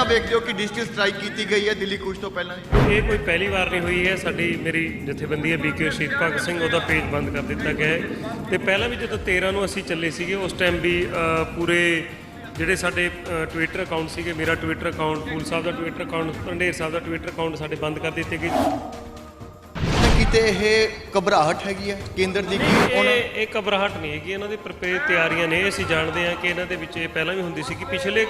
ਤਰ੍ਹਾਂ ਵੇਖਦੇ ਹੋ ਕਿ ਡਿਜੀਟਲ ਸਟ੍ਰਾਈਕ ਕੀਤੀ ਗਈ ਹੈ ਦਿੱਲੀ ਕੁਝ ਤੋਂ ਪਹਿਲਾਂ? ਇਹ ਕੋਈ ਪਹਿਲੀ ਵਾਰ ਨਹੀਂ ਹੋਈ ਹੈ। ਸਾਡੀ ਮੇਰੀ ਜਥੇਬੰਦੀ ਹੈ ਬੀਕੇ ਸ਼ਹੀਦ ਭਗਤ ਸਿੰਘ, ਉਹਦਾ ਪੇਜ ਬੰਦ ਕਰ ਦਿੱਤਾ ਗਿਆ ਹੈ। ਤੇ ਪਹਿਲਾਂ ਵੀ ਜਦੋਂ 13 ਨੂੰ ਅਸੀਂ ਚੱਲੇ ਸੀਗੇ, ਉਸ ਟਾਈਮ ਵੀ ਪੂਰੇ ਜਿਹੜੇ ਸਾਡੇ ਟਵਿੱਟਰ ਅਕਾਊਂਟ ਸੀਗੇ, ਮੇਰਾ ਟਵਿੱਟਰ ਅਕਾਊਂਟ ਫੂਲ ਸਾਹਿਬ ਦਾ ਟਵਿੱਟਰ ਅਕਾਊਂਟ ਪੰਡੇਰ ਸਾਹਿਬ ਦਾ ਟਵਿੱਟਰ ਅਕਾਊਂਟ ਸਾਡੇ ਬੰਦ ਕਰ ਦਿੱਤੇ ਗਏ। ਤਾਂ ਇਹ ਘਬਰਾਹਟ ਹੈਗੀ ਹੈ ਕੇਂਦਰ ਦੀ ਕਿ ਉਹਨਾਂ ਇਹ ਇਹ ਘਬਰਾਹਟ ਨਹੀਂ ਹੈਗੀ। ਇਹਨਾਂ ਦੀ ਪ੍ਰਪੇਅਰ ਤਿਆਰੀਆਂ ਨੇ। ਅਸੀਂ ਜਾਣਦੇ ਹਾਂ ਕਿ ਇਹਨਾਂ ਦੇ ਵਿੱਚ ਇਹ ਪਹਿਲਾਂ ਵੀ ਹੁੰਦੀ ਸੀ ਕਿ ਪਿਛਲੇ ਅ,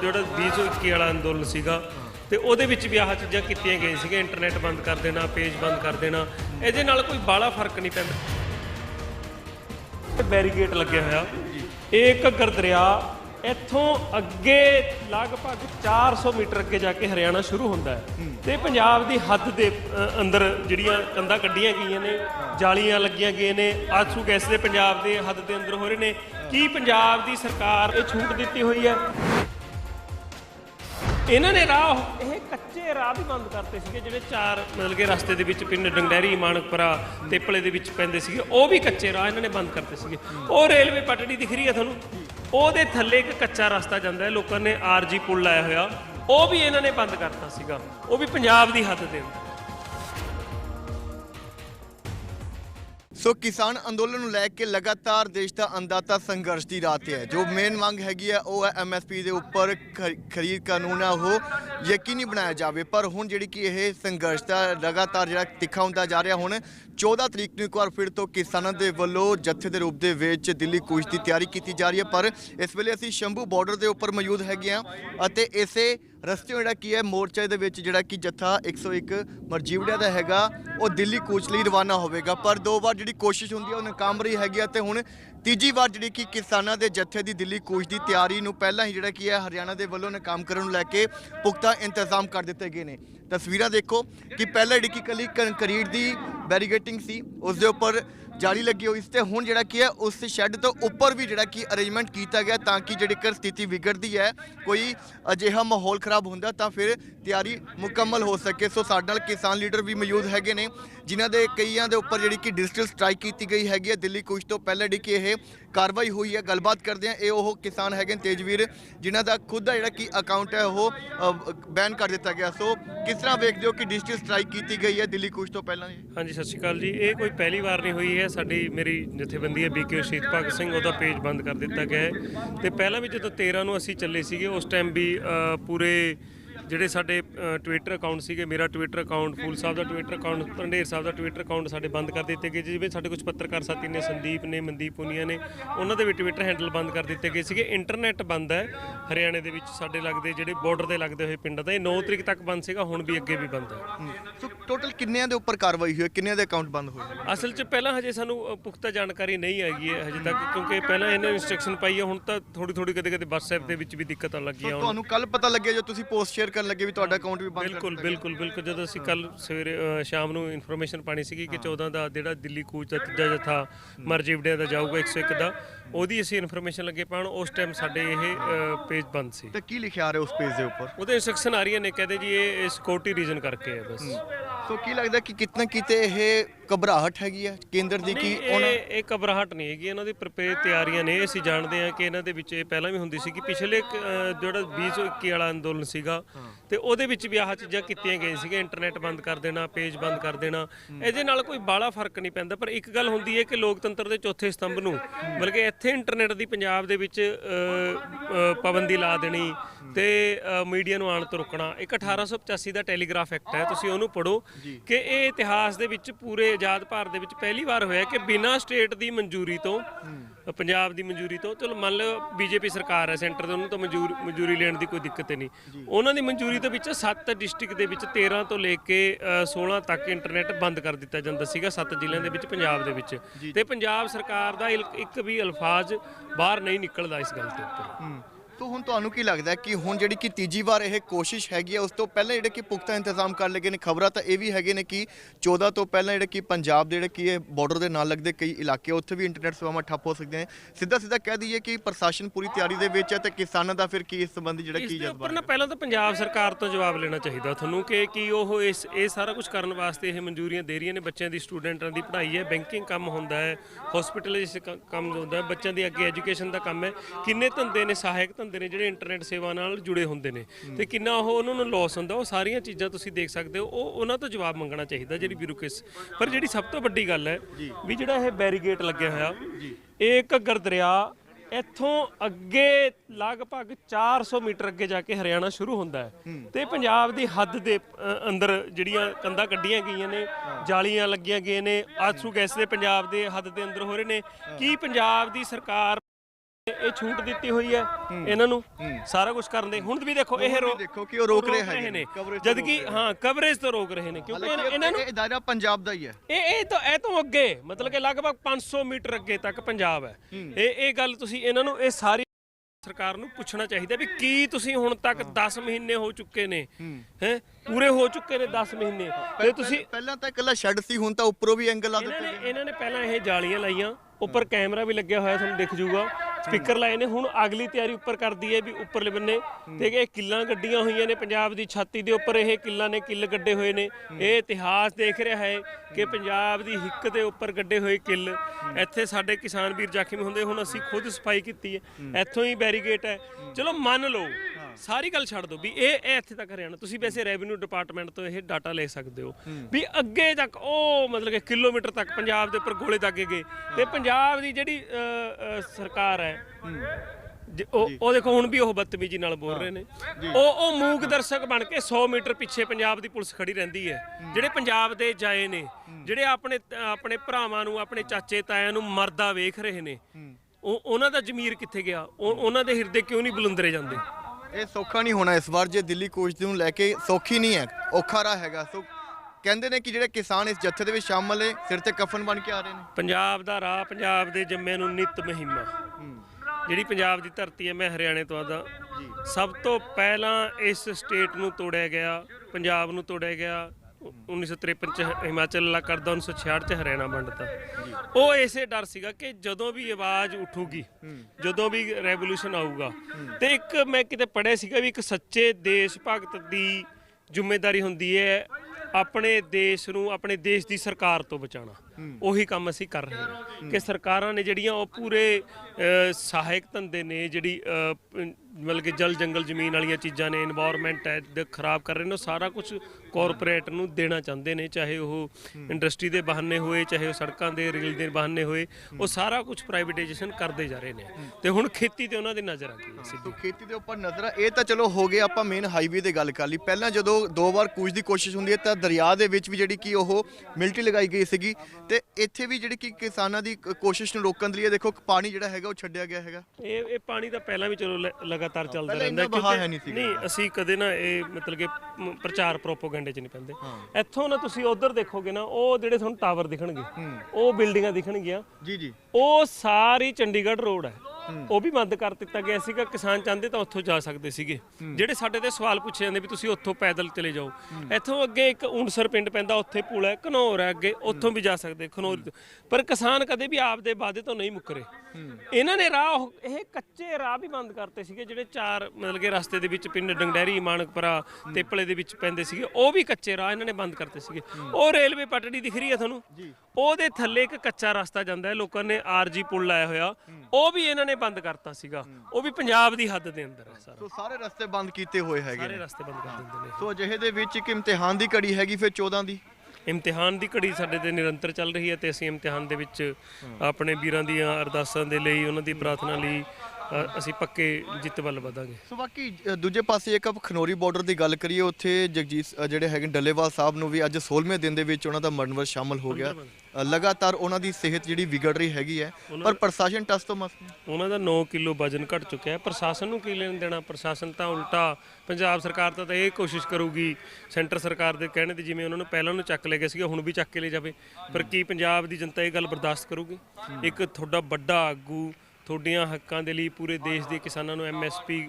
ਜਿਹੜਾ 2021 ਵਾਲਾ ਅੰਦੋਲਨ ਸੀਗਾ ਤੇ ਉਹਦੇ ਵਿੱਚ ਵੀ ਆਹ ਚੀਜ਼ਾਂ ਕੀਤੀਆਂ ਗਈਆਂ ਸੀਗੀਆਂ। ਇੰਟਰਨੈਟ ਬੰਦ ਕਰ ਦੇਣਾ ਪੇਜ ਬੰਦ ਕਰ ਦੇਣਾ। ਇਹਦੇ ਨਾਲ ਕੋਈ ਬਾਲਾ ਫ਼ਰਕ ਨਹੀਂ ਪੈਂਦਾ। ਬੈਰੀਗੇਟ ਲੱਗਿਆ ਹੋਇਆ। ਇਹ ਘੱਗਰ ਦਰਿਆ ਇੱਥੋਂ ਅੱਗੇ ਲਗਭਗ 400 ਮੀਟਰ ਅੱਗੇ ਜਾ ਕੇ ਹਰਿਆਣਾ ਸ਼ੁਰੂ ਹੁੰਦਾ ਹੈ। ਤੇ ਪੰਜਾਬ ਦੀ ਹੱਦ ਦੇ ਅੰਦਰ ਜਿਹੜੀਆਂ ਕੰਧਾਂ ਕੱਢੀਆਂ ਗਈਆਂ ਨੇ ਜਾਲੀਆਂ ਲੱਗੀਆਂ ਗਈਆਂ ਨੇ ਆਸੂ ਗੈਸ ਦੇ ਪੰਜਾਬ ਦੇ ਹੱਦ ਦੇ ਅੰਦਰ ਹੋ ਰਹੇ ਨੇ। ਕੀ ਪੰਜਾਬ ਦੀ ਸਰਕਾਰ ਇਹ ਛੂਟ ਦਿੱਤੀ ਹੋਈ ਹੈ? ਇਹਨਾਂ ਨੇ ਰਾਹ ਇਹ ਕੱਚੇ ਰਾਹ ਵੀ ਬੰਦ ਕਰਤੇ ਸੀਗੇ ਜਿਹੜੇ ਚਾਰ ਮਤਲਬ ਕਿ ਰਸਤੇ ਦੇ ਵਿੱਚ ਪਿੰਡ ਡੰਗਡੈਰੀ ਮਾਨਕਪੁਰਾ ਤੇਪਲੇ ਦੇ ਵਿੱਚ ਪੈਂਦੇ ਸੀਗੇ ਉਹ ਵੀ ਕੱਚੇ ਰਾਹ ਇਹਨਾਂ ਨੇ ਬੰਦ ਕਰਤੇ ਸੀਗੇ। ਉਹ ਰੇਲਵੇ ਪਟੜੀ ਦਿਖ ਰਹੀ ਹੈ ਤੁਹਾਨੂੰ? ਉਹਦੇ ਥੱਲੇ ਇੱਕ ਕੱਚਾ ਰਸਤਾ ਜਾਂਦਾ ਹੈ, ਲੋਕਾਂ ਨੇ ਆਰਜੀ ਪੁਲ ਲਾਇਆ ਹੋਇਆ। ਉਹ ਵੀ ਇਹਨਾਂ ਨੇ ਬੰਦ ਕਰਤਾ ਸੀਗਾ। ਉਹ ਵੀ ਪੰਜਾਬ ਦੀ ਹੱਦ ਦੇ ਅੰਦਰ ਸੋ ਕਿਸਾਨ ਅੰਦੋਲਨ ਨੂੰ ਲੈ ਕੇ ਲਗਾਤਾਰ ਦੇਸ਼ ਦਾ ਅੰਦਾਤਾ ਸੰਘਰਸ਼ ਦੀ ਰਾਹ ਤੇ ਹੈ। ਜੋ ਮੇਨ ਮੰਗ ਹੈਗੀ ਹੈ, ਉਹ ਹੈ ਐਮਐਸਪੀ ਦੇ ਉੱਪਰ ਖਰੀ- ਖਰੀਦ ਕਾਨੂੰਨ ਹੈ। ਉਹ ਯਕੀਨੀ ਬਣਾਇਆ ਜਾਵੇ, ਪਰ ਹੁਣ ਜਿਹੜੀ ਕਿ ਇਹ ਸੰਘਰਸ਼ ਦਾ ਲਗਾਤਾਰ ਜਿਹੜਾ ਤਿੱਖਾ ਹੁੰਦਾ ਜਾ ਰਿਹਾ, ਹੁਣ 14 ਤਰੀਕ ਨੂੰ ਇੱਕ ਵਾਰ ਫਿਰ ਤੋਂ ਕਿਸਾਨਾਂ ਦੇ ਵੱਲੋਂ ਜੱਥੇ ਦੇ ਰੂਪ ਦੇ ਵਿੱਚ ਦਿੱਲੀ ਕੂਚ ਦੀ ਤਿਆਰੀ ਕੀਤੀ ਜਾ ਰਹੀ ਹੈ। ਪਰ ਇਸ ਵੇਲੇ ਅਸੀਂ ਸ਼ੰਭੂ ਬਾਰਡਰ ਦੇ ਉੱਪਰ ਮੌਜੂਦ ਹੈਗੇ ਹਾਂ ਅਤੇ ਇਸੇ ਰਸਤੇ ਜਿਹੜਾ ਕੀ ਹੈ, ਮੋਰਚੇ ਦੇ ਵਿੱਚ ਜਿਹੜਾ ਕਿ ਜੱਥਾ 101 ਮਰਜੀਵੜਿਆ ਦਾ ਹੈਗਾ, ਉਹ ਦਿੱਲੀ ਕੂਚ ਲਈ ਰਵਾਨਾ ਹੋਵੇਗਾ। ਪਰ ਦੋ ਵਾਰ ਜਿਹੜੀ ਕੋਸ਼ਿਸ਼ ਹੁੰਦੀ ਹੈ, ਉਹ ਨਾਕਾਮ ਰਹੀ ਹੈਗੀ ਹੈ ਤੇ ਹੁਣ ਤੀਜੀ ਵਾਰ ਜਿਹੜੀ ਕਿ ਕਿਸਾਨਾਂ ਦੇ ਜੱਥੇ ਦੀ ਦਿੱਲੀ ਕੂਚ ਦੀ ਤਿਆਰੀ ਨੂੰ ਪਹਿਲਾਂ ਹੀ ਜਿਹੜਾ ਕੀ ਹੈ, ਹਰਿਆਣਾ ਦੇ ਵੱਲੋਂ ਨਾਕਾਮ ਕਰਨ ਨੂੰ ਲੈ ਕੇ ਪੁਖਤਾ ਇੰਤਜ਼ਾਮ ਕਰ ਦਿੱਤੇ ਗਏ ਨੇ। ਤਸਵੀਰਾਂ ਦੇਖੋ ਕਿ ਪਹਿਲਾਂ ਜਿਹੜੀ ਕਿ ਕਲੀ ਕੰਕਰੀਟ ਦੀ ਬੈਰੀਗੇਟਿੰਗ ਸੀ, ਉਸ ਦੇ ਉੱਪਰ ਜਾਲੀ ਲੱਗੀ ਹੋਈ ਸੀ ਤੇ ਹੁਣ ਜਿਹੜਾ ਕੀ ਹੈ, ਉਸ ਸ਼ੈੱਡ ਤੋਂ ਉੱਪਰ ਵੀ ਜਿਹੜਾ ਕਿ ਅਰੇਂਜਮੈਂਟ ਕੀਤਾ ਗਿਆ ਤਾਂ ਕਿ ਜਿਹੜੀ ਕਰ ਸਥਿਤੀ ਵਿਗੜਦੀ ਹੈ, ਕੋਈ ਅਜਿਹਾ ਮਾਹੌਲ ਖਰਾਬ ਹੁੰਦਾ ਤਾਂ ਫਿਰ ਤਿਆਰੀ ਮੁਕੰਮਲ ਹੋ ਸਕੇ। ਸੋ ਸਾਡੇ ਨਾਲ ਕਿਸਾਨ ਲੀਡਰ ਵੀ ਮੌਜੂਦ ਹੈਗੇ ਨੇ, ਜਿਨ੍ਹਾਂ ਦੇ ਕਈਆਂ ਦੇ ਉੱਪਰ ਜਿਹੜੀ ਕਿ ਡਿਜੀਟਲ ਸਟ੍ਰਾਈਕ ਕੀਤੀ ਗਈ ਹੈਗੀ ਹੈ। ਦਿੱਲੀ ਕੁਝ ਤੋਂ ਪਹਿਲਾਂ ਜਿਹੜੀ ਕਿ ਇਹ ਕਾਰਵਾਈ ਹੋਈ ਹੈ, ਗੱਲਬਾਤ ਕਰਦੇ ਆ ਇਹ ਉਹ ਕਿਸਾਨ ਹੈਗੇ ਨੇ ਤੇਜਵੀਰ, ਜਿਨ੍ਹਾਂ ਦਾ ਖੁਦ ਦਾ ਜਿਹੜਾ ਕਿ ਅਕਾਊਂਟ ਹੈ, ਉਹ ਬੈਨ ਕਰ ਦਿੱਤਾ ਗਿਆ। ਸੋ ਕਿਸ ਤਰ੍ਹਾਂ ਵੇਖਦੇ ਹੋ ਕਿ ਡਿਜੀਟਲ ਸਟ੍ਰਾਈਕ ਕੀਤੀ ਗਈ ਹੈ ਦਿੱਲੀ ਕੁਝ ਤੋਂ ਪਹਿਲਾਂ? ਹਾਂਜੀ, ਸਤਿ ਸ਼੍ਰੀ ਅਕਾਲ ਜੀ। ਇਹ ਕੋਈ ਪਹਿਲੀ ਵਾਰ ਨਹੀਂ ਹੋਈ ਹੈ। ਸਾਡੀ ਮੇਰੀ ਜਥੇਬੰਦੀ ਹੈ ਬੀਕੇ ਸ਼ਹੀਦ ਭਗਤ ਸਿੰਘ, ਉਹਦਾ ਪੇਜ ਬੰਦ ਕਰ ਦਿੱਤਾ ਗਿਆ ਹੈ। ਤੇ ਪਹਿਲਾਂ ਵੀ ਜਦੋਂ 13 ਨੂੰ ਅਸੀਂ ਚੱਲੇ ਸੀਗੇ, ਉਸ ਟਾਈਮ ਵੀ ਪੂਰੇ ਜਿਹੜੇ ਸਾਡੇ ਟਵਿੱਟਰ ਅਕਾਊਂਟ ਸੀਗੇ ਮੇਰਾ ਟਵਿੱਟਰ ਅਕਾਊਂਟ ਫੂਲ ਸਾਹਿਬ ਦਾ ਟਵਿੱਟਰ ਅਕਾਊਂਟ ਪੰਡੇਰ ਸਾਹਿਬ ਦਾ ਟਵਿੱਟਰ ਅਕਾਊਂਟ ਸਾਡੇ ਬੰਦ ਕਰ ਦਿੱਤੇ ਗਏ ਜਿਵੇਂ ਸਾਡੇ ਕੁਝ ਪੱਤਰਕਾਰ ਸਾਥੀ ਨੇ ਸੰਦੀਪ ਨੇ ਮਨਦੀਪ ਪੁਨੀਆ ਨੇ ਉਹਨਾਂ ਦੇ ਵੀ ਟਵਿੱਟਰ ਹੈਂਡਲ ਬੰਦ ਕਰ ਦਿੱਤੇ ਗਏ ਸੀਗੇ। ਇੰਟਰਨੈਟ ਬੰਦ ਹੈ ਹਰਿਆਣੇ ਦੇ ਵਿੱਚ ਸਾਡੇ ਲੱਗਦੇ ਜਿਹੜੇ ਬਾਰਡਰ ਦੇ ਲੱਗਦੇ ਹੋਏ ਪਿੰਡਾਂ ਦਾ ਇਹ 9 ਤਰੀਕ ਤੱਕ ਬੰਦ ਸੀਗਾ ਹੁਣ ਵੀ ਅੱਗੇ ਵੀ ਬੰਦ ਹੈ। ਸੋ ਟੋਟਲ ਕਿੰਨਿਆਂ ਦੇ ਉੱਪਰ ਕਾਰਵਾਈ ਹੋਈ ਹੈ ਕਿੰਨਿਆਂ ਦੇ ਅਕਾਊਂਟ ਬੰਦ ਹੋਏ ਅਸਲ 'ਚ ਪਹਿਲਾਂ ਹਜੇ ਸਾਨੂੰ ਪੁਖਤਾ ਜਾਣਕਾਰੀ ਨਹੀਂ ਹੈਗੀ ਹੈ ਹਜੇ ਤੱਕ ਕਿਉਂਕਿ ਪਹਿਲਾਂ ਇਹਨੇ ਇਨਸਟਰਕਸ਼ਨ ਪਾਈ ਹੈ ਹੁਣ ਤਾਂ ਥੋੜੀ ਥੋੜੀ ਕਦੇ ਕਦੇ WhatsApp ਦੇ ਵਿੱਚ ਵੀ ਦਿੱਕਤ ਆਉਣ ਲੱਗੀ ਆ ਹੁਣ। ਤੁਹਾਨੂੰ ਕੱਲ ਪਤਾ ਲੱਗਿਆ ਜਦੋਂ ਤੁਸੀਂ ਪੋਸਟ ਸ਼ੇਅਰ ਕਰਨ ਲੱਗੇ ਵੀ ਤੁਹਾਡਾ ਅਕਾਊਂਟ ਵੀ ਬੰਦ ਬਿਲਕੁਲ। ਬਿਲਕੁਲ ਬਿਲਕੁਲ। ਜਦੋਂ ਅਸੀਂ ਕੱਲ ਸਵੇਰੇ ਅ, ਸ਼ਾਮ ਨੂੰ ਇਨਫੋਰਮੇਸ਼ਨ ਪਾਣੀ ਸੀਗੀ ਕਿ 14 ਦਾ ਜਿਹੜਾ ਦਿੱਲੀ ਕੂਚ ਦਾ ਤੀਜਾ ਜਥਾ ਮਰਜੀਵੜਿਆ ਦਾ ਜਾਊਗਾ 101 ਦਾ ਉਹਦੀ ਅਸੀਂ ਇਨਫੋਰਮੇਸ਼ਨ ਲੱਗੇ ਪਾਉਣ। ਉਸ ਟਾਈਮ ਸਾਡੇ ਇਹ ਪੇਜ ਬੰਦ ਸੀ। ਤਾਂ ਕੀ ਲਿਖਿਆ ਆ ਰਿਹਾ ਉਸ ਪੇਜ ਦੇ ਉੱਪਰ? ਉਹਦੇ ਇਨਸਟਰਕਸ਼ਨ ਆ ਰਹੀਆਂ ਨੇ ਕਹਿੰਦੇ ਜੀ ਇਹ ਸਿਕਿਉਰਿਟੀ ਰੀਜ਼ਨ ਕਰਕੇ ਹੈ ਬਸ। ਸੋ ਕੀ ਲੱਗਦਾ ਕਿ ਕਿਤਨਾ ਕਿਤੇ ਇਹ ਘਬਰਾਹਟ ਹੈਗੀ ਹੈ ਕੇਂਦਰ ਦੀ ਕਿ ਉਹਨਾਂ ਇਹ ਘਬਰਾਹਟ ਨਹੀਂ ਹੈਗੀ ਇਹਨਾਂ ਦੀ ਪ੍ਰਪੇਅਰ ਤਿਆਰੀਆਂ ਨੇ ਅਸੀਂ ਜਾਣਦੇ ਹਾਂ ਕਿ ਇਹਨਾਂ ਦੇ ਵਿੱਚ ਇਹ ਪਹਿਲਾਂ ਵੀ ਹੁੰਦੀ ਸੀ ਕਿ ਪਿਛਲੇ ਜਿਹੜਾ 2021 ਵਾਲਾ ਅੰਦੋਲਨ ਸੀਗਾ ਤੇ ਉਹਦੇ ਵਿੱਚ ਵੀ ਆਹ ਚੀਜ਼ਾਂ ਕੀਤੀਆਂ ਗਈਆਂ ਸੀਗੀਆਂ ਇੰਟਰਨੈਟ ਬੰਦ ਕਰ ਦੇਣਾ ਪੇਜ ਬੰਦ ਕਰ ਦੇਣਾ ਇਹਦੇ ਨਾਲ ਕੋਈ ਬਾਲਾ ਫ਼ਰਕ ਨਹੀਂ ਪੈਂਦਾ ਪਰ ਇੱਕ ਗੱਲ ਹੁੰਦੀ ਹੈ ਕਿ ਲੋਕਤੰਤਰ ਦੇ ਚੌਥੇ ਸਤੰਭ ਨੂੰ ਬਲਕਿ ਇੱਥੇ ਇੰਟਰਨੈਟ ਦੀ ਪੰਜਾਬ ਦੇ ਵਿੱਚ ਪਾਬੰਦੀ ਲਾ ਦੇਣੀ ਤੇ ਮੀਡੀਆ ਨੂੰ ਆਉਣ ਤੋਂ ਰੋਕਣਾ ਇੱਕ 1885 ਦਾ ਟੈਲੀਗ੍ਰਾਫ ਐਕਟ ਹੈ ਤੁਸੀਂ ਉਹਨੂੰ ਪੜੋ ਕਿ ਇਹ ਇਤਿਹਾਸ ਦੇ ਵਿੱਚ ਪੂਰੇ ਆਜ਼ਾਦ ਭਾਰਤ ਦੇ ਵਿੱਚ ਪਹਿਲੀ ਵਾਰ ਹੋਇਆ ਕਿ ਬਿਨਾਂ ਸਟੇਟ ਦੀ ਮਨਜ਼ੂਰੀ ਤੋਂ ਪੰਜਾਬ ਦੀ ਮਨਜ਼ੂਰੀ ਤੋਂ ਚਲੋ ਮੰਨ ਲਓ ਬੀਜੇਪੀ ਸਰਕਾਰ ਹੈ ਸੈਂਟਰ ਦੇ ਉਹਨੂੰ ਤਾਂ ਮਨਜ਼ੂਰ ਮਨਜ਼ੂਰੀ ਲੈਣ ਦੀ ਕੋਈ ਦਿੱਕਤ ਨਹੀਂ। ਉਹਨਾਂ ਦੀ ਮਨਜ਼ੂਰੀ ਦੇ ਵਿੱਚ 7 ਡਿਸਟ੍ਰਿਕਟ ਦੇ ਵਿੱਚ 13 ਤੋਂ ਲੈ ਕੇ ਅ, 16 ਤੱਕ ਇੰਟਰਨੈਟ ਬੰਦ ਕਰ ਦਿੱਤਾ ਜਾਂਦਾ ਸੀਗਾ 7 ਜ਼ਿਲ੍ਹਿਆਂ ਦੇ ਵਿੱਚ ਪੰਜਾਬ ਦੇ ਵਿੱਚ। ਤੇ ਪੰਜਾਬ ਸਰਕਾਰ ਦਾ ਇੱਕ ਵੀ ਅਲਫਾਜ਼ ਬਾਹਰ ਨਹੀਂ ਨਿਕਲਦਾ ਇਸ ਗੱਲ ਦੇ ਉੱਪਰ। ਸੋ ਹੁਣ ਤੁਹਾਨੂੰ ਕੀ ਲੱਗਦਾ ਹੈ ਕਿ ਹੁਣ ਜਿਹੜੀ ਕਿ ਤੀਜੀ ਵਾਰ ਇਹ ਕੋਸ਼ਿਸ਼ ਹੈਗੀ ਹੈ ਉਸ ਤੋਂ ਪਹਿਲਾਂ ਜਿਹੜੇ ਕਿ ਪੁਖਤਾ ਇੰਤਜ਼ਾਮ ਕਰ ਲਏ ਗਏ ਨੇ ਖਬਰਾਂ ਤਾਂ ਇਹ ਵੀ ਹੈਗੇ ਨੇ ਕਿ 14 ਤੋਂ ਪਹਿਲਾਂ ਜਿਹੜੇ ਕਿ ਪੰਜਾਬ ਦੇ ਜਿਹੜੇ ਕਿ ਇਹ ਬਾਰਡਰ ਦੇ ਨਾਲ ਲੱਗਦੇ ਕਈ ਇਲਾਕੇ ਉੱਥੇ ਵੀ ਇੰਟਰਨੈਟ ਸੇਵਾਵਾਂ ਠੱਪ ਹੋ ਸਕਦੀਆਂ ਨੇ। ਸਿੱਧਾ ਸਿੱਧਾ ਕਹਿ ਦਈਏ ਕਿ ਪ੍ਰਸ਼ਾਸਨ ਪੂਰੀ ਤਿਆਰੀ ਦੇ ਵਿੱਚ ਹੈ ਤੇ ਕਿਸਾਨਾਂ ਦਾ ਫਿਰ ਕੀ ਇਸ ਸੰਬੰਧੀ ਜਿਹੜਾ ਕੀ ਜਜ਼ਬਾ ਉੱਪਰ ਨਾ ਪਹਿਲਾਂ ਤਾਂ ਪੰਜਾਬ ਸਰਕਾਰ ਤੋਂ ਜਵਾਬ ਲੈਣਾ ਚਾਹੀਦਾ ਤੁਹਾਨੂੰ ਕਿ ਕੀ ਉਹ ਇਸ ਇਹ ਸਾਰਾ ਕੁਝ ਕਰਨ ਵਾਸਤੇ ਇਹ ਮਨਜ਼ੂਰੀਆਂ ਦੇ ਰਹੀਆਂ ਨੇ ਬੱਚਿਆਂ ਦੀ ਸਟੂਡੈਂਟਾਂ ਦੀ ਪੜ੍ਹਾਈ ਹੈ ਬੈਂਕਿੰਗ ਕੰਮ ਹੁੰਦਾ ਹੈ ਹਸਪੀਟਲ ਕੰਮ ਹੁੰਦਾ ਹੈ ਬੱਚਿਆਂ ਦੀ ਅੱਗੇ ਐਜੂਕੇਸ਼ਨ ਦਾ ਕੰਮ ਹੈ। ਕਿੰਨੇ ਧੰਦੇ ਨੇ ਸਹਾਇਕ ਬੰਦੇ ਨੇ ਜਿਹੜੇ ਇੰਟਰਨੈਟ ਸੇਵਾ ਨਾਲ ਜੁੜੇ ਹੁੰਦੇ ਨੇ। ਤੇ ਕਿੰਨਾ ਉਹ ਉਹਨਾਂ ਨੂੰ ਲਾਸ ਹੁੰਦਾ ਉਹ ਸਾਰੀਆਂ ਚੀਜ਼ਾਂ ਤੁਸੀਂ ਦੇਖ ਸਕਦੇ ਹੋ ਉਹ ਉਹਨਾਂ ਤੋਂ ਜਵਾਬ ਮੰਗਣਾ ਚਾਹੀਦਾ ਜਿਹੜੀ ਬਿਊਰੋਕੇਸ ਪਰ ਜਿਹੜੀ ਸਭ ਤੋਂ ਵੱਡੀ ਗੱਲ ਹੈ ਵੀ ਜਿਹੜਾ ਇਹ ਬੈਰੀਗੇਟ ਲੱਗਿਆ ਹੋਇਆ ਇਹ ਘੱਗਰ ਦਰਿਆ ਇੱਥੋਂ ਅੱਗੇ ਲਗਭਗ 400 ਮੀਟਰ ਅੱਗੇ ਜਾ ਕੇ ਹਰਿਆਣਾ ਸ਼ੁਰੂ ਹੁੰਦਾ ਹੈ। ਤੇ ਪੰਜਾਬ ਦੀ ਹੱਦ ਦੇ ਅੰਦਰ ਜਿਹੜੀਆਂ ਕੰਧਾਂ ਕੱਢੀਆਂ ਗਈਆਂ ਨੇ ਜਾਲੀਆਂ ਲੱਗੀਆਂ ਗਈਆਂ ਨੇ ਆਸੂ ਗੈਸ ਦੇ ਪੰਜਾਬ ਦੇ ਹੱਦ ਦੇ ਅੰਦਰ ਹੋ ਰਹੇ ਨੇ। ਕੀ ਪੰਜਾਬ ਦੀ ਸਰਕਾਰ ਇਹ ਛੂਟ ਦਿੱਤੀ ਹੋਈ ਹੈ ਇਹਨਾਂ ਨੂੰ ਸਾਰਾ ਕੁਝ ਕਰਨ ਦੇ। ਹੁਣ ਵੀ ਦੇਖੋ ਇਹ ਦੇਖੋ ਕਿ ਉਹ ਰੋਕ ਰਹੇ ਨੇ ਜਦ ਕਿ ਹਾਂ ਕਵਰੇਜ ਤੋਂ ਰੋਕ ਰਹੇ ਨੇ ਕਿਉਂਕਿ ਇਹਨਾਂ- ਨੂੰ ਇਹ ਦਾਇਰਾ ਪੰਜਾਬ ਦਾ ਹੀ ਹੈ। ਇਹ ਇਹ ਤਾਂ ਇਹ ਤੋਂ ਅੱਗੇ ਮਤਲਬ ਕਿ ਲਗਭਗ 500 ਮੀਟਰ ਅੱਗੇ ਤੱਕ ਪੰਜਾਬ ਹੈ। ਇਹ ਇਹ ਗੱਲ ਤੁਸੀਂ ਇਹਨਾਂ ਨੂੰ ਇਹ ਸਾਰੀ ਸਰਕਾਰ ਨੂੰ ਪੁੱਛਣਾ ਚਾਹੀਦਾ ਵੀ ਕੀ ਤੁਸੀਂ ਹੁਣ ਤੱਕ 10 ਮਹੀਨੇ ਹੋ ਚੁੱਕੇ ਨੇ ਹੈ। ਪੂਰੇ ਹੋ ਚੁੱਕੇ ਨੇ 10 ਮਹੀਨੇ। ਤੇ ਤੁਸੀਂ ਪਹਿਲਾਂ ਤਾਂ ਇਕੱਲਾ ਸ਼ੈੱਡ ਸੀ ਹੁਣ ਤਾਂ ਉੱਪਰੋਂ ਵੀ ਐਂਗਲ ਇਹਨਾਂ ਦਿੱਤੇ ਇਹਨਾਂ ਨੇ ਪਹਿਲਾਂ ਇਹ ਜਾਲੀਆਂ ਲਾਈਆਂ ਉੱਪਰ ਕੈਮਰਾ ਵੀ ਲੱਗਿਆ ਹੋਇਆ ਤੁਹਾਨੂੰ ਦਿਖ ਜੂਗਾ। ਸਪੀਕਰ ਲਾਏ ਨੇ, ਹੁਣ ਅਗਲੀ ਤਿਆਰੀ ਉੱਪਰ ਕਰਦੀ ਹੈ ਵੀ ਉੱਪਰਲੇ ਬੰਨੇ। ਤੇ ਇਹ ਕਿੱਲਾਂ ਗੱਡੀਆਂ ਹੋਈਆਂ ਨੇ ਪੰਜਾਬ ਦੀ ਛਾਤੀ ਦੇ ਉੱਪਰ, ਇਹ ਕਿੱਲਾਂ ਨੇ ਕਿੱਲ ਗੱਡੇ ਹੋਏ ਨੇ। ਇਹ ਇਤਿਹਾਸ ਦੇਖ ਰਿਹਾ ਹੈ ਕਿ ਪੰਜਾਬ ਦੀ ਹਿੱਕ ਦੇ ਉੱਪਰ ਗੱਡੇ ਹੋਏ ਕਿੱਲ। ਇੱਥੇ ਸਾਡੇ ਕਿਸਾਨ ਵੀਰ ਜ਼ਖਮੀ ਹੁੰਦੇ, ਹੁਣ ਅਸੀਂ ਖੁਦ ਸਫ਼ਾਈ ਕੀਤੀ ਹੈ। ਇੱਥੋਂ ਹੀ ਬੈਰੀਗੇਟ ਹੈ। ਚਲੋ ਮੰਨ ਲਓ ਸਾਰੀ ਗੱਲ ਛੱਡ ਦਿਓ ਵੀ ਇਹ ਇਹ ਇੱਥੇ ਤੱਕ ਹਰਿਆਣਾ ਤੁਸੀਂ ਵੈਸੇ ਰੈਵਨਿਊ ਡਿਪਾਰਟਮੈਂਟ ਤੋਂ ਇਹ ਡਾਟਾ ਲੈ ਸਕਦੇ ਹੋ। ਵੀ ਅੱਗੇ ਤੱਕ ਉਹ ਮਤਲਬ ਕਿ ਕਿਲੋਮੀਟਰ ਤੱਕ ਪੰਜਾਬ ਦੇ ਉੱਪਰ ਗੋਲੇ ਦਾਗੇ ਗਏ। ਤੇ ਪੰਜਾਬ ਦੀ ਜਿਹੜੀ ਸਰਕਾਰ ਹੈ ਉਹ ਉਹ ਦੇਖੋ ਹੁਣ ਵੀ ਉਹ ਬਦਤਮੀਜੀ ਨਾਲ ਬੋਲ ਰਹੇ ਨੇ। ਉਹ ਉਹ ਮੂਕ ਦਰਸ਼ਕ ਬਣ ਕੇ 100 ਮੀਟਰ ਪਿੱਛੇ ਪੰਜਾਬ ਦੀ ਪੁਲਿਸ ਖੜੀ ਰਹਿੰਦੀ ਹੈ। ਜਿਹੜੇ ਪੰਜਾਬ ਦੇ ਜਾਏ ਨੇ ਜਿਹੜੇ ਆਪਣੇ ਆਪਣੇ ਭਰਾਵਾਂ ਨੂੰ ਆਪਣੇ ਚਾਚੇ ਤਾਇਆਂ ਨੂੰ ਮਰਦਾ ਵੇਖ ਰਹੇ ਨੇ ਉਹ ਉਹਨਾਂ ਦਾ ਜ਼ਮੀਰ ਕਿੱਥੇ ਗਿਆ? ਉਹ- ਉਹਨਾਂ ਦੇ ਹਿਰਦੇ ਕਿਉਂ ਨਹੀਂ ਬੁਲੰਦਰੇ ਜਾਂਦੇ? ਇਹ ਸੌਖਾ ਨਹੀਂ ਹੋਣਾ ਇਸ ਵਾਰ ਜੇ ਦਿੱਲੀ ਕੋਚ ਨੂੰ ਲੈ ਕੇ ਸੌਖੀ ਨਹੀਂ ਹੈ ਔਖਾ ਰਾ ਹੈਗਾ। ਸੋ ਕਹਿੰਦੇ ਨੇ ਕਿ ਜਿਹੜੇ ਕਿਸਾਨ ਇਸ ਜੱਥੇ ਦੇ ਵਿੱਚ ਸ਼ਾਮਲ ਨੇ ਸਿਰ ਤੇ ਕਫਨ ਬਣ ਕੇ ਆ ਰਹੇ ਨੇ। ਪੰਜਾਬ ਦਾ ਰਾਹ ਪੰਜਾਬ ਦੇ ਜੰਮੇ ਨੂੰ ਨਿਤ ਮਹਿਮਾ। ਜਿਹੜੀ ਪੰਜਾਬ ਦੀ ਧਰਤੀ ਹੈ ਮੈਂ ਹਰਿਆਣੇ ਤੋਂ ਆਦਾ। ਸਭ ਤੋਂ ਪਹਿਲਾਂ ਇਸ ਸਟੇਟ ਨੂੰ ਤੋੜਿਆ ਗਿਆ ਪੰਜਾਬ ਨੂੰ ਤੋੜਿਆ ਗਿਆ 1953 ਚ ਹਿਮਾਚਲ ਅਲੱਗ ਕਰਦਾ 1966 ਚ ਹਰਿਆਣਾ ਵੰਡਤਾ। ਉਹ ਇਸੇ ਡਰ ਸੀਗਾ ਕਿ ਜਦੋਂ ਵੀ ਆਵਾਜ਼ ਉੱਠੂਗੀ ਜਦੋਂ ਵੀ ਰੈਵੋਲੂਸ਼ਨ ਆਊਗਾ ਤੇ ਇੱਕ ਮੈਂ ਕਿਤੇ ਪੜ੍ਹਿਆ ਸੀਗਾ ਵੀ ਇੱਕ ਸੱਚੇ ਦੇਸ਼ ਭਗਤ ਦੀ ਜ਼ਿੰਮੇਵਾਰੀ ਹੁੰਦੀ ਹੈ ਆਪਣੇ ਦੇਸ਼ ਨੂੰ ਆਪਣੇ ਦੇਸ਼ ਦੀ ਸਰਕਾਰ ਤੋਂ ਬਚਾਉਣਾ। ਉਹੀ ਕੰਮ ਅਸੀਂ ਕਰ ਰਹੇ ਹਾਂ ਕਿ ਸਰਕਾਰਾਂ ਨੇ ਜਿਹੜੀਆਂ ਉਹ ਪੂਰੇ ਸਹਾਇਕ ਧੰਦੇ ਨੇ ਜਿਹੜੀ ਅ, ਮਤਲਬ ਕਿ ਜਲ ਜੰਗਲ ਜ਼ਮੀਨ ਵਾਲੀਆਂ ਚੀਜ਼ਾਂ ਨੇ এনवायरमेंट ਹੈ ਦੇ ਖਰਾਬ ਕਰ ਰਹੇ ਨੇ ਉਹ ਸਾਰਾ ਕੁਝ ਕਾਰਪੋਰੇਟ ਨੂੰ ਦੇਣਾ ਚਾਹੁੰਦੇ ਨੇ ਚਾਹੇ ਉਹ ਇੰਡਸਟਰੀ ਦੇ ਬਹਾਨੇ ਹੋਏ ਚਾਹੇ ਉਹ ਸੜਕਾਂ ਦੇ ਰੇਲ ਦੇ ਬਹਾਨੇ ਹੋਏ ਉਹ ਸਾਰਾ ਕੁਝ ਪ੍ਰਾਈਵੇਟਾਈਜੇਸ਼ਨ ਕਰਦੇ ਜਾ ਰਹੇ ਨੇ। ਤੇ ਹੁਣ ਖੇਤੀ ਤੇ ਉਹਨਾਂ ਦੀ ਨਜ਼ਰ ਆ ਗਈ ਸਿੱਧੀ। ਖੇਤੀ ਦੇ ਉੱਪਰ ਨਜ਼ਰ ਇਹ ਤਾਂ ਚਲੋ ਹੋ ਗਿਆ ਆਪਾਂ ਮੇਨ ਹਾਈਵੇ ਤੇ ਗੱਲ ਕਰ ਲਈ। ਪਹਿਲਾਂ ਜਦੋਂ ਦੋ ਵਾਰ ਕੂਚ ਦੀ ਕੋਸ਼ਿਸ਼ ਹੁੰਦੀ ਹੈ ਤਾਂ ਦਰਿਆ ਦੇ ਵਿੱਚ ਵੀ ਜਿਹੜੀ ਕਿ ਉਹ ਮਿਲਟਰੀ ਲਗਾਈ ਗਈ ਸੀਗੀ। ਤੇ ਇੱਥੇ ਵੀ ਜਿਹੜੀ ਕਿ ਕਿਸਾਨਾਂ ਦੀ ਕੋਸ਼ਿਸ਼ ਨੂੰ ਰੋਕਣ ਦੇ ਲਈ ਦੇਖੋ ਪਾਣੀ ਜਿਹੜਾ ਹੈਗਾ ਉਹ ਛੱਡਿਆ ਗਿਆ ਹੈਗਾ। ਇਹ ਇਹ ਪਾਣੀ ਤਾਂ ਪਹਿਲਾਂ ਵੀ ਚਲੋ ਲਗਾ ਲਗਾਤਾਰ ਚੱਲਦਾ ਰਹਿੰਦਾ ਇੰਨਾ ਵਹਾਅ ਹੈ ਨਹੀਂ ਸੀਗਾ। ਨਹੀਂ ਅਸੀਂ ਕਦੇ ਨਾ ਇਹ ਮਤਲਬ ਕਿ ਮ- ਪ੍ਰਚਾਰ ਪ੍ਰੋਪੋਗੈਂਡੇ 'ਚ ਨਹੀਂ ਪੈਂਦੇ। ਇੱਥੋਂ ਨਾ ਤੁਸੀਂ ਉਧਰ ਦੇਖੋਗੇ ਨਾ ਉਹ ਜਿਹੜੇ ਤੁਹਾਨੂੰ ਟਾਵਰ ਦਿਖਣਗੇ ਉਹ ਬਿਲਡਿੰਗਾਂ ਦਿਖਣਗੀਆਂ। ਜੀ ਜੀ। ਉਹ ਸਾਰੀ ਚੰਡੀਗੜ੍ਹ ਰੋਡ ਹੈ। ਉਹ ਵੀ ਬੰਦ ਕਰ ਦਿੱਤਾ ਗਿਆ ਸੀਗਾ। ਕਿਸਾਨ ਚਾਹੁੰਦੇ ਤਾਂ ਉੱਥੋਂ ਜਾ ਸਕਦੇ ਸੀਗੇ। ਜਿਹੜੇ ਸਾਡੇ ਤੇ ਸਵਾਲ ਪੁੱਛੇ ਜਾਂਦੇ ਵੀ ਤੁਸੀਂ ਉੱਥੋਂ ਪੈਦਲ ਚਲੇ ਜਾਓ। ਇੱਥੋਂ ਅੱਗੇ ਇੱਕ ਊਂਸਰ ਪਿੰਡ ਪੈਂਦਾ ਉੱਥੇ ਪੁਲ ਹੈ ਘਨੌਰ ਹੈ ਅੱਗੇ ਉੱਥੋਂ ਵੀ ਜਾ ਸਕਦੇ ਖਨੌਰੀ ਤੋਂ ਪਰ ਕਿਸਾਨ ਕਦੇ ਵੀ ਆਪਦੇ ਵਾਅਦੇ ਤੋਂ ਨਹੀਂ ਮੁੱਕਰੇ। ਇਹਨਾਂ ਨੇ ਰਾਹ ਇਹ ਕੱਚੇ ਰਾਹ ਵੀ ਬੰਦ ਕਰਤੇ ਸੀਗੇ ਜਿਹੜੇ ਚਾਰ ਮਤਲਬ ਕਿ ਰਸਤੇ ਦੇ ਵਿੱਚ ਪਿੰਡ ਡੰਗਡੈਰੀ ਮਾਨਕਪੁਰਾ ਤੇਪਲੇ ਦੇ ਵਿੱਚ ਪੈਂਦੇ ਸੀਗੇ ਉਹ ਵੀ ਕੱਚੇ ਰਾਹ ਇਹਨਾਂ ਨੇ ਬੰਦ ਕਰਤੇ ਸੀਗੇ। ਉਹ ਰੇਲਵੇ ਪਟੜੀ ਦਿਖ ਰਹੀ ਹੈ ਤੁਹਾਨੂੰ? ਉਹਦੇ ਥੱਲੇ ਇੱਕ ਕੱਚਾ ਰਸਤਾ ਜਾਂਦਾ ਹੈ ਲੋਕਾਂ ਨੇ ਆਰਜੀ ਪੁਲ ਲਾਇਆ ਹੋਇਆ। ਉਹ ਵੀ ਇਹਨਾਂ ਨੇ ਬੰਦ ਕਰਤਾ ਸੀਗਾ। ਉਹ ਵੀ ਪੰਜਾਬ ਦੀ ਹੱਦ ਦੇ ਅੰਦਰ ਹੈ ਸਾਰਾ। ਸੋ ਸਾਰੇ ਰਸਤੇ ਬੰਦ ਕੀਤੇ ਹੋਏ ਹੈਗੇ ਸਾਰੇ ਨੇ। ਰਸਤੇ ਬੰਦ ਕਰ ਦਿੰਦੇ ਨੇ। ਸੋ ਅਜਿਹੇ ਦੇ ਵਿੱਚ ਇੱਕ ਇਮਤਿਹਾਨ ਦੀ ਘੜੀ ਹੈਗੀ ਫਿਰ 14 ਦੀ? ਇਮਤਿਹਾਨ ਦੀ ਘੜੀ ਸਾਡੇ ਤੇ ਨਿਰੰਤਰ ਚੱਲ ਰਹੀ ਹੈ ਤੇ ਅਸੀਂ ਇਮਤਿਹਾਨ ਦੇ ਵਿੱਚ ਆਪਣੇ ਵੀਰਾਂ ਦੀਆਂ ਅਰਦਾਸਾਂ ਦੇ ਲਈ, ਉਹਨਾਂ ਦੀ ਪ੍ਰਾਰਥਨਾ ਲਈ ਅ, ਅਸੀਂ ਪੱਕੇ ਜਿੱਤ ਵੱਲ ਵਧਾਂਗੇ। ਸੋ ਬਾਕੀ ਅ, ਦੂਜੇ ਪਾਸੇ ਇੱਕ ਆਪਾਂ ਖਨੋਰੀ ਬਾਰਡਰ ਦੀ ਗੱਲ ਕਰੀਏ ਉੱਥੇ ਜਗਜੀਤ ਅ, ਜਿਹੜੇ ਹੈਗੇ ਡੱਲੇਵਾਲ ਸਾਹਿਬ ਨੂੰ ਵੀ ਅੱਜ 16ਵੇਂ ਦਿਨ ਦੇ ਵਿੱਚ ਉਹਨਾਂ ਦਾ ਮਰਨਵਰ ਸ਼ਾਮਲ ਹੋ ਗਿਆ। ਅ, ਲਗਾਤਾਰ ਉਹਨਾਂ ਦੀ ਸਿਹਤ ਜਿਹੜੀ ਵਿਗੜ ਰਹੀ ਹੈਗੀ ਹੈ ਪਰ ਪ੍ਰਸ਼ਾਸਨ ਟਸ ਤੋਂ ਮਸ ਉਹਨਾਂ ਦਾ 9 ਕਿਲੋ ਵਜਨ ਘਟ ਚੁੱਕਿਆ ਹੈ। ਪ੍ਰਸ਼ਾਸਨ ਨੂੰ ਕੀ ਲੈਣ ਦੇਣਾ? ਪ੍ਰਸ਼ਾਸਨ ਤਾਂ ਉਲਟਾ ਪੰਜਾਬ ਸਰਕਾਰ ਤਾਂ ਤਾਂ ਇਹ ਕੋਸ਼ਿਸ਼ ਕਰੂਗੀ ਸੈਂਟਰ ਸਰਕਾਰ ਦੇ ਕਹਿਣੇ ਤੇ ਜਿਵੇਂ ਉਹਨਾਂ ਨੂੰ ਪਹਿਲਾਂ ਨੂੰ ਚੱਕ ਲੈ ਗਏ ਸੀਗੇ ਹੁਣ ਵੀ ਚੱਕ ਕੇ ਲੈ ਜਾਵੇ ਪਰ ਕੀ ਪੰਜਾਬ ਦੀ ਜਨਤਾ ਇਹ ਗੱਲ ਬਰਦਾਸ਼ਤ ਕਰੂਗੀ? ਇੱਕ ਤੁਹਾਡਾ ਵੱਡਾ ਆਗੂ ਤੁਹਾਡੀਆਂ ਹੱਕਾਂ ਦੇ ਲਈ ਪੂਰੇ ਦੇਸ਼ ਦੇ ਕਿਸਾਨਾਂ ਨੂੰ ਐਮਐਸਪੀ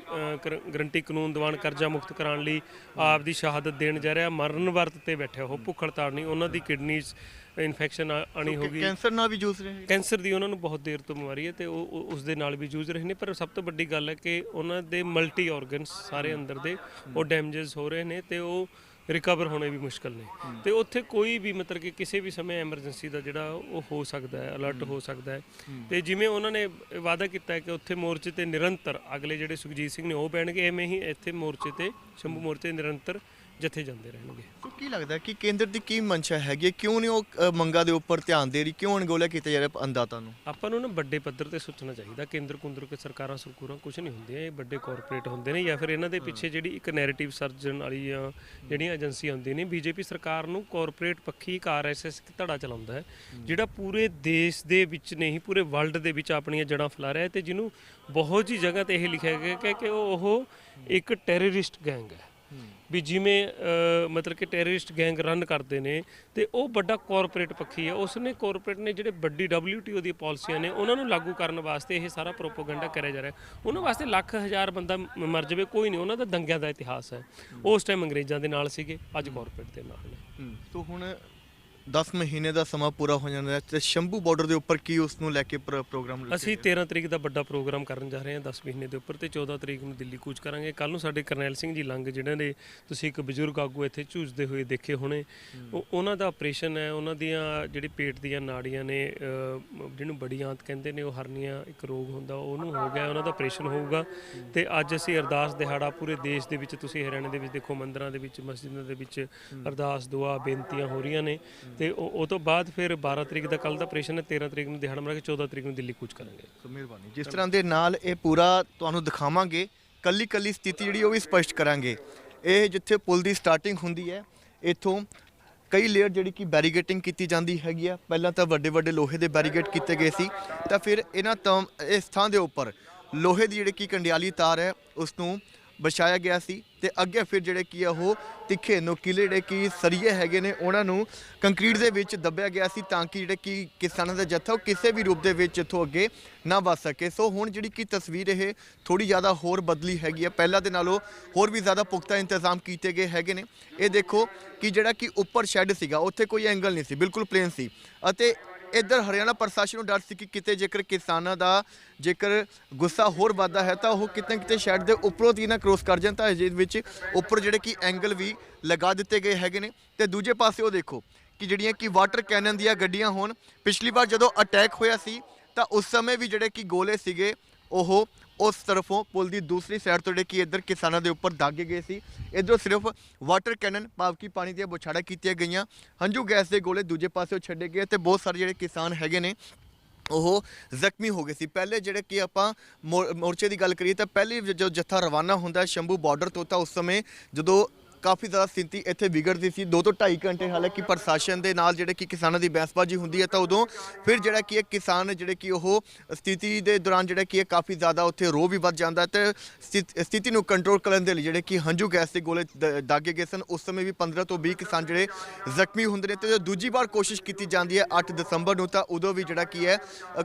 ਗਰੰਟੀ ਕਾਨੂੰਨ ਦੀਵਾਨ ਕਰਜ਼ਾ ਮੁਕਤ ਕਰਾਉਣ ਲਈ ਆਪ ਦੀ ਸ਼ਹਾਦਤ ਦੇਣ ਜਾ ਰਿਹਾ। ਮਰਨ ਵਰਤ ਤੇ ਬੈਠਿਆ ਉਹ ਭੁੱਖ ਹੜਤਾਲ ਨਹੀਂ ਉਹਨਾਂ ਦੀ ਕਿਡਨੀਜ਼ ਇਨਫੈਕਸ਼ਨ ਆਣੀ ਹੋਗੀ। ਕੈਂਸਰ ਨਾਲ ਵੀ ਜੂਝ ਰਹੇ ਕੈਂਸਰ ਦੀ ਉਹਨਾਂ ਨੂੰ ਬਹੁਤ ਦੇਰ ਤੋਂ ਬਿਮਾਰੀ ਹੈ ਤੇ ਉਹ ਉਹ- ਉਸ ਦੇ ਨਾਲ ਵੀ ਜੂਝ ਰਹੇ ਨੇ ਪਰ ਸਭ ਤੋਂ ਵੱਡੀ ਗੱਲ ਹੈ ਕਿ ਉਹਨਾਂ ਦੇ ਮਲਟੀ ਆਰਗਨਸ ਸਾਰੇ ਅੰਦਰ ਦੇ ਉਹ ਡੈਮੇਜਸ ਹੋ ਰਹੇ ਨੇ ਤੇ ਉਹ ਰਿਕਵਰ ਹੋਣੇ ਵੀ ਮੁਸ਼ਕਲ ਨੇ। ਤੇ ਉੱਥੇ ਕੋਈ ਵੀ ਮਤਲਬ ਕਿ ਕਿਸੇ ਵੀ ਸਮੇਂ ਐਮਰਜੈਂਸੀ ਦਾ ਜਿਹੜਾ ਉਹ ਹੋ ਸਕਦਾ ਹੈ, ਅਲਰਟ ਹੋ ਸਕਦਾ ਹੈ। ਤੇ ਜਿਵੇਂ ਉਹਨਾਂ ਨੇ ਵਾਅਦਾ ਕੀਤਾ ਹੈ ਕਿ ਉੱਥੇ ਮੋਰਚੇ ਤੇ ਨਿਰੰਤਰ ਅਗਲੇ ਜਿਹੜੇ ਸੁਖਜੀਤ ਸਿੰਘ ਨੇ ਉਹ ਪੈਣਗੇ ਐਵੇਂ ਹੀ ਇੱਥੇ ਮੋਰਚੇ ਤੇ, ਸ਼ੰਭੂ ਮੋਰਚੇ ਨਿਰੰਤਰ ਜਥੇ ਜਾਂਦੇ ਰਹਿਣਗੇ। ਸੋ ਕੀ ਲੱਗਦਾ ਕਿ ਕੇਂਦਰ ਦੀ ਕੀ ਮਨਸ਼ਾ ਹੈਗੀ ਹੈ? ਕਿਉਂ ਨਹੀਂ ਉਹ ਅ, ਮੰਗਾਂ ਦੇ ਉੱਪਰ ਧਿਆਨ ਦੇ ਰਹੀ? ਕਿਉਂ ਅਣਗੌਲਿਆ ਕੀਤਾ ਜਾ ਰਿਹਾ ਅੰਦਾਤਾ ਨੂੰ? ਆਪਾਂ ਨੂੰ ਨਾ ਵੱਡੇ ਪੱਧਰ ਤੇ ਸੋਚਣਾ ਚਾਹੀਦਾ। ਕੇਂਦਰ ਕੁੰਦਰ ਕੇ ਸਰਕਾਰਾਂ ਸਰਕੂਰਾਂ ਕੁਝ ਨਹੀਂ ਹੁੰਦੀਆਂ। ਇਹ ਵੱਡੇ ਕਾਰਪੋਰੇਟ ਹੁੰਦੇ ਨੇ ਜਾਂ ਫਿਰ ਇਹਨਾਂ ਦੇ ਪਿੱਛੇ ਜਿਹੜੀ ਇੱਕ ਨੈਰੇਟਿਵ ਸਰਜਣ ਵਾਲੀ ਜਾਂ ਜਿਹੜੀਆਂ ਏਜੰਸੀਆਂ ਹੁੰਦੀਆਂ ਨੇ ਬੀਜੇਪੀ ਸਰਕਾਰ ਨੂੰ ਕਾਰਪੋਰੇਟ ਪੱਖੀ ਇੱਕ ਆਰਐਸਐਸ ਧੜਾ ਚਲਾਉਂਦਾ ਹੈ ਜਿਹੜਾ ਪੂਰੇ ਦੇਸ਼ ਦੇ ਵਿੱਚ ਨਹੀਂ ਪੂਰੇ ਵਰਲਡ ਦੇ ਵਿੱਚ ਆਪਣੀਆਂ ਜੜਾਂ ਫੈਲਾ ਰਿਹਾ ਹੈ ਤੇ ਜਿਹਨੂੰ ਬਹੁਤ ਜੀ ਜਗ੍ਹਾ ਤੇ ਇਹ ਲਿਖਿਆ ਗਿਆ ਕਿ- ਕਿ ਉਹ ਇੱਕ ਟੈਰਰਿਸਟ ਗੈਂਗ ਹੈ। ਵੀ ਜਿਵੇਂ ਮਤਲਬ ਕਿ ਟੈਰਰਿਸਟ ਗੈਂਗ ਰਨ ਕਰਦੇ ਨੇ ਤੇ ਉਹ ਵੱਡਾ ਕਾਰਪੋਰੇਟ ਪੱਖੀ ਹੈ। ਉਸ ਨੇ ਕਾਰਪੋਰੇਟ ਨੇ ਜਿਹੜੇ ਵੱਡੀ WTO ਦੀਆਂ ਪਾਲਿਸੀਆਂ ਨੇ, ਉਹਨਾਂ ਨੂੰ ਲਾਗੂ ਕਰਨ ਵਾਸਤੇ ਇਹ ਸਾਰਾ ਪ੍ਰੋਪਾਗੈਂਡਾ ਕਰਿਆ ਜਾ ਰਿਹਾ ਉਹਨਾਂ ਵਾਸਤੇ ਲੱਖ ਹਜ਼ਾਰ ਬੰਦਾ ਮਰ ਜਾਵੇ, ਕੋਈ ਨਹੀਂ, ਉਹਨਾਂ ਦਾ ਦੰਗਿਆਂ ਦਾ ਇਤਿਹਾਸ ਹੈ। ਉਸ ਟਾਈਮ ਅੰਗਰੇਜ਼ਾਂ ਦੇ ਨਾਲ ਸੀਗੇ, ਅੱਜ ਕਾਰਪੋਰੇਟ ਦੇ ਨਾਲ ਨੇ। ਸੋ ਹੁਣ 10 ਮਹੀਨੇ ਦਾ ਸਮਾਂ ਪੂਰਾ ਹੋ ਜਾਂਦਾ ਹੈ ਤੇ ਸ਼ੰਭੂ ਬਾਰਡਰ ਦੇ ਉੱਪਰ ਕੀ ਉਸ ਨੂੰ ਲੈ ਕੇ ਪ੍ਰ- ਪ੍ਰੋਗਰਾਮ ਰੱਖਿਆ ਅਸੀਂ 13 ਤਰੀਕ ਦਾ ਵੱਡਾ ਪ੍ਰੋਗਰਾਮ ਕਰਨ ਜਾ ਰਹੇ ਹਾਂ 10 ਮਹੀਨੇ ਦੇ ਉੱਪਰ ਤੇ 14 ਤਰੀਕ ਨੂੰ ਦਿੱਲੀ ਕੂਚ ਕਰਾਂਗੇ। ਕੱਲ ਨੂੰ ਸਾਡੇ ਕਰਨੈਲ ਸਿੰਘ ਜੀ ਲੰਗ ਜਿਹੜੇ ਨੇ ਤੁਸੀਂ ਇੱਕ ਬਜ਼ੁਰਗ ਆਗੂ ਇੱਥੇ ਝੂਝਦੇ ਹੋਏ ਦੇਖੇ ਹੋਣੇ। ਉਹ- ਉਹਨਾਂ ਦਾ ਆਪਰੇਸ਼ਨ ਹੈ ਉਹਨਾਂ ਦੀਆਂ ਜਿਹੜੀ ਪੇਟ ਦੀਆਂ ਨਾੜੀਆਂ ਨੇ ਅਹ, ਜਿਹਨੂੰ ਬੜੀ ਆਂਤ ਕਹਿੰਦੇ ਨੇ ਉਹ ਹਰਨੀਆਂ ਇੱਕ ਰੋਗ ਹੁੰਦਾ ਉਹਨੂੰ ਹੋ ਗਿਆ ਉਹਨਾਂ ਦਾ ਆਪਰੇਸ਼ਨ ਹੋਊਗਾ। ਤੇ ਅੱਜ ਅਸੀਂ ਅਰਦਾਸ ਦਿਹਾੜਾ ਪੂਰੇ ਦੇਸ਼ ਦੇ ਵਿੱਚ ਤੁਸੀਂ ਹਰਿਆਣੇ ਦੇ ਵਿੱਚ ਦੇਖੋ ਮੰਦਿਰਾਂ ਦੇ ਵਿੱਚ ਮਸਜਿਦਾਂ ਦੇ ਵਿੱਚ ਅਰਦਾਸ ਦੁਆ ਬੇਨਤੀਆਂ ਹੋ ਰਹੀਆਂ ਨੇ। ਤੇ ਉਹ ਉਹ ਤੋਂ ਬਾਅਦ ਫਿਰ 12 ਤਰੀਕ ਦਾ ਕੱਲ ਦਾ ਆਪਰੇਸ਼ਨ ਹੈ 13 ਤਰੀਕ ਨੂੰ ਦਿਹਾੜਾ ਮਰਾ ਕੇ 14 ਤਰੀਕ ਨੂੰ ਦਿੱਲੀ ਕੂਚ ਕਰਾਂਗੇ। ਸੋ ਮਿਹਰਬਾਨੀ। ਜਿਸ ਤਰ੍ਹਾਂ ਦੇ ਨਾਲ ਇਹ ਪੂਰਾ ਤੁਹਾਨੂੰ ਦਿਖਾਵਾਂਗੇ ਕੱਲੀ ਕੱਲੀ ਸਥਿਤੀ ਜਿਹੜੀ ਉਹ ਵੀ ਸਪਸ਼ਟ ਕਰਾਂਗੇ। ਇਹ ਜਿੱਥੇ ਪੁਲ ਦੀ ਸਟਾਰਟਿੰਗ ਹੁੰਦੀ ਹੈ, ਇੱਥੋਂ ਕਈ ਲੇਅਰ ਜਿਹੜੀ ਕਿ ਬੈਰੀਗੇਟਿੰਗ ਕੀਤੀ ਜਾਂਦੀ ਹੈਗੀ ਆ। ਪਹਿਲਾਂ ਤਾਂ ਵੱਡੇ ਵੱਡੇ ਲੋਹੇ ਦੇ ਬੈਰੀਗੇਟ ਕੀਤੇ ਗਏ ਸੀ, ਤਾਂ ਫਿਰ ਇਹਨਾਂ ਤਾਂ, ਇਸ ਥਾਂ ਦੇ ਉੱਪਰ ਲੋਹੇ ਦੀ ਜਿਹੜੀ ਕਿ ਕੰਡਿਆਲੀ ਤਾਰ ਹੈ ਉਸ ਨੂੰ ਵਿਛਾਇਆ ਗਿਆ ਸੀ ਤੇ ਅੱਗੇ ਫਿਰ ਜਿਹੜੇ ਕੀ ਆ ਉਹ ਤਿੱਖੇ ਨੋਕੀਲੇ ਜਿਹੜੇ ਕੀ ਸਰੀਏ ਹੈਗੇ ਨੇ, ਉਹਨਾਂ ਨੂੰ ਕੰਕਰੀਟ ਦੇ ਵਿੱਚ ਦੱਬਿਆ ਗਿਆ ਸੀ ਤਾਂ ਕਿ ਜਿਹੜੇ ਕਿ ਕਿਸਾਨਾਂ ਦਾ ਜੱਥਾ ਉਹ ਕਿਸੇ ਵੀ ਰੂਪ ਦੇ ਵਿੱਚ ਇੱਥੋਂ ਅੱਗੇ ਨਾ ਵੱਧ ਸਕੇ। ਸੋ ਹੁਣ ਜਿਹੜੀ ਕੀ ਤਸਵੀਰ ਇਹ ਥੋੜੀ ਜ਼ਿਆਦਾ ਹੋਰ ਬਦਲੀ ਹੈਗੀ ਹੈ ਪਹਿਲਾਂ ਦੇ ਨਾਲੋਂ ਹੋਰ ਵੀ ਜ਼ਿਆਦਾ ਪੁਖਤਾ ਇੰਤਜ਼ਾਮ ਕੀਤੇ ਗਏ ਹੈਗੇ ਨੇ। ਇਹ ਦੇਖੋ ਕਿ ਜਿਹੜਾ ਕਿ ਉੱਪਰ ਸ਼ੈੱਡ ਸੀਗਾ, ਉੱਥੇ ਕੋਈ ਐਂਗਲ ਨਹੀਂ ਸੀ, ਬਿਲਕੁਲ ਪਲੇਨ ਸੀ। ਅਤੇ ਇੱਧਰ ਹਰਿਆਣਾ ਪ੍ਰਸ਼ਾਸਨ ਨੂੰ ਡਰ ਸੀ ਕਿ ਕਿਤੇ ਜੇਕਰ ਕਿਸਾਨਾਂ ਦਾ ਜੇਕਰ ਗੁੱਸਾ ਹੋਰ ਵੱਧਦਾ ਹੈ ਤਾਂ ਉਹ ਕਿਤੇ ਨਾ ਕਿਤੇ ਸ਼ੈਡ ਦੇ ਉੱਪਰੋਂ ਦੀ ਨਾ ਕ੍ਰੋਸ ਕਰ ਜਾਣ ਤਾਂ ਇਸ ਵਿੱਚ ਉੱਪਰ ਜਿਹੜੇ ਕਿ ਐਂਗਲ ਵੀ ਲਗਾ ਦਿੱਤੇ ਗਏ ਹੈਗੇ ਨੇ। ਤੇ ਦੂਜੇ ਪਾਸੇ ਉਹ ਦੇਖੋ ਕਿ ਜਿਹੜੀਆਂ ਕਿ ਵਾਟਰ ਕੈਨਨ ਦੀਆਂ ਗੱਡੀਆਂ ਹੋਣ, ਪਿਛਲੀ ਵਾਰ ਜਦੋਂ ਅਟੈਕ ਹੋਇਆ ਸੀ ਤਾਂ ਉਸ ਸਮੇਂ ਵੀ ਜਿਹੜੇ ਕਿ ਗੋਲੇ ਸੀਗੇ, ਉਹ ਉਸ ਤਰਫੋਂ ਪੁਲ ਦੀ ਦੂਸਰੀ ਸਾਈਡ ਤੋਂ ਜਿਹੜੇ ਕਿ ਇੱਧਰ ਕਿਸਾਨਾਂ ਦੇ ਉੱਪਰ ਦਾਗੇ ਗਏ ਸੀ। ਇੱਧਰੋਂ ਸਿਰਫ ਵਾਟਰ ਕੈਨਨ ਭਾਵ ਕਿ ਪਾਣੀ ਦੀਆਂ ਬੁਛਾੜਾਂ ਕੀਤੀਆਂ ਗਈਆਂ। ਹੰਝੂ ਗੈਸ ਦੇ ਗੋਲੇ ਦੂਜੇ ਪਾਸੇ ਛੱਡੇ ਗਏ ਤੇ ਬਹੁਤ ਸਾਰੇ ਜਿਹੜੇ ਕਿਸਾਨ ਹੈਗੇ ਨੇ, ਉਹ ਜ਼ਖਮੀ ਹੋ ਗਏ ਸੀ। ਪਹਿਲੇ ਜਿਹੜੇ ਕਿ ਆਪਾਂ ਮੋਰ- ਮੋਰਚੇ ਦੀ ਗੱਲ ਕਰੀਏ ਤਾਂ ਪਹਿਲੇ ਜੋ ਜੱਥਾ ਰਵਾਨਾ ਹੁੰਦਾ ਸ਼ੰਭੂ ਬਾਰਡਰ ਤੋਂ ਤਾਂ ਉਸ ਸਮੇਂ ਜਦੋਂ ਕਾਫੀ ਜ਼ਿਆਦਾ ਸਥਿਤੀ ਇੱਥੇ ਵਿਗੜਦੀ ਸੀ। 2 ਤੋਂ 2.5 ਘੰਟੇ ਹਾਲਾਂਕਿ ਪ੍ਰਸ਼ਾਸਨ ਦੇ ਨਾਲ ਜਿਹੜੇ ਕਿ ਕਿਸਾਨਾਂ ਦੀ ਬਹਿਸਬਾਜ਼ੀ ਹੁੰਦੀ ਹੈ ਤਾਂ ਉਦੋਂ ਫਿਰ ਜਿਹੜਾ ਕਿ ਇਹ ਕਿਸਾਨ ਜਿਹੜੇ ਕਿ ਉਹ ਸਥਿਤੀ ਦੇ ਦੌਰਾਨ ਜਿਹੜਾ ਕਿ ਇਹ ਕਾਫੀ ਜ਼ਿਆਦਾ ਉੱਥੇ ਰੋ ਵੀ ਵੱਧ ਜਾਂਦਾ ਹੈ ਤੇ ਸਥਿ- ਸਥਿਤੀ ਨੂੰ ਕੰਟਰੋਲ ਕਰਨ ਦੇ ਲਈ ਜਿਹੜੇ ਕਿ ਹੰਝੂ ਗੈਸ ਦੇ ਗੋਲੇ ਦ- ਦਾਗੇ ਗਏ ਸਨ। ਉਸ ਸਮੇਂ ਵੀ 15 ਤੋਂ 20 ਕਿਸਾਨ ਜਿਹੜੇ ਜ਼ਖਮੀ ਹੁੰਦੇ ਨੇ ਤੇ ਜਦੋਂ ਦੂਜੀ ਵਾਰ ਕੋਸ਼ਿਸ਼ ਕੀਤੀ ਜਾਂਦੀ ਹੈ 8 ਦਸੰਬਰ ਨੂੰ ਤਾਂ ਉਦੋਂ ਵੀ ਜਿਹੜਾ ਕੀ ਹੈ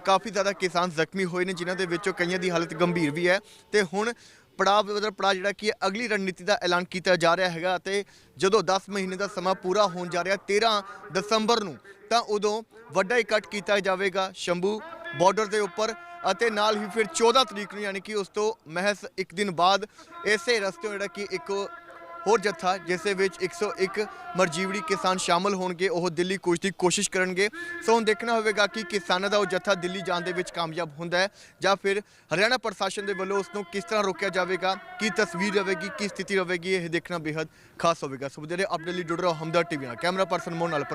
ਕਾਫੀ ਜ਼ਿਆਦਾ ਕਿਸਾਨ ਜ਼ਖਮੀ ਹੋਏ ਨੇ, ਜਿਨ੍ਹਾਂ ਦੇ ਵਿੱਚੋਂ ਕਈਆਂ ਦੀ ਹਾਲਤ ਗੰਭੀਰ ਵੀ ਹੈ। ਤੇ ਹੁਣ ਪੜਾਅ ਮਤਲਬ ਪੜਾਅ ਜਿਹੜਾ ਕਿ ਅਗਲੀ ਰਣਨੀਤੀ ਦਾ ਐਲਾਨ ਕੀਤਾ ਜਾ ਰਿਹਾ ਹੈਗਾ ਅਤੇ ਜਦੋਂ 10 ਮਹੀਨੇ ਦਾ ਸਮਾਂ ਪੂਰਾ ਹੋਣ ਜਾ ਰਿਹਾ 13 ਦਸੰਬਰ ਨੂੰ, ਤਾਂ ਉਦੋਂ ਵੱਡਾ ਇਕੱਠ ਕੀਤਾ ਜਾਵੇਗਾ ਸ਼ੰਭੂ ਬਾਰਡਰ ਦੇ ਉੱਪਰ ਅਤੇ ਨਾਲ ਹੀ ਫਿਰ 14 ਤਰੀਕ ਨੂੰ ਯਾਨੀ ਕਿ ਉਸ ਤੋਂ ਮਹਿਸ ਇੱਕ ਦਿਨ ਬਾਅਦ ਇਸੇ ਰਸਤੇ ਜਿਹੜਾ ਕਿ ਇੱਕ ਹੋਰ ਜੱਥਾ, ਜਿਸ ਦੇ ਵਿੱਚ 101 ਮਰਜੀਵੜੀ ਕਿਸਾਨ ਸ਼ਾਮਲ ਹੋਣਗੇ, ਉਹ ਦਿੱਲੀ ਕੂਚ ਦੀ ਕੋਸ਼ਿਸ਼ ਕਰਨਗੇ। ਸੋ ਹੁਣ ਦੇਖਣਾ ਹੋਵੇਗਾ ਕਿ ਕਿਸਾਨਾਂ ਦਾ ਉਹ ਜੱਥਾ ਦਿੱਲੀ ਜਾਣ ਦੇ ਵਿੱਚ ਕਾਮਯਾਬ ਹੁੰਦਾ ਹੈ ਜਾਂ ਫਿਰ ਹਰਿਆਣਾ ਪ੍ਰਸ਼ਾਸਨ ਦੇ ਵੱਲੋਂ ਉਸ ਨੂੰ ਕਿਸ ਤਰ੍ਹਾਂ ਰੋਕਿਆ ਜਾਵੇਗਾ, ਕੀ ਤਸਵੀਰ ਰਹੇਗੀ ਕੀ ਸਥਿਤੀ ਰਹੇਗੀ ਇਹ ਦੇਖਣਾ ਬੇहद ਖਾਸ ਹੋਵੇਗਾ। ਸੋ ਵਧੇਰੇ ਆਪਣੇ ਲਈ ਜੁੜ ਰਹੋ ਹਮਦਰ ਟੀਵੀ ਨਾਲ। ਕੈਮਰਾ ਪਰਸਨ ਮੋਹਨ ਨਾਲ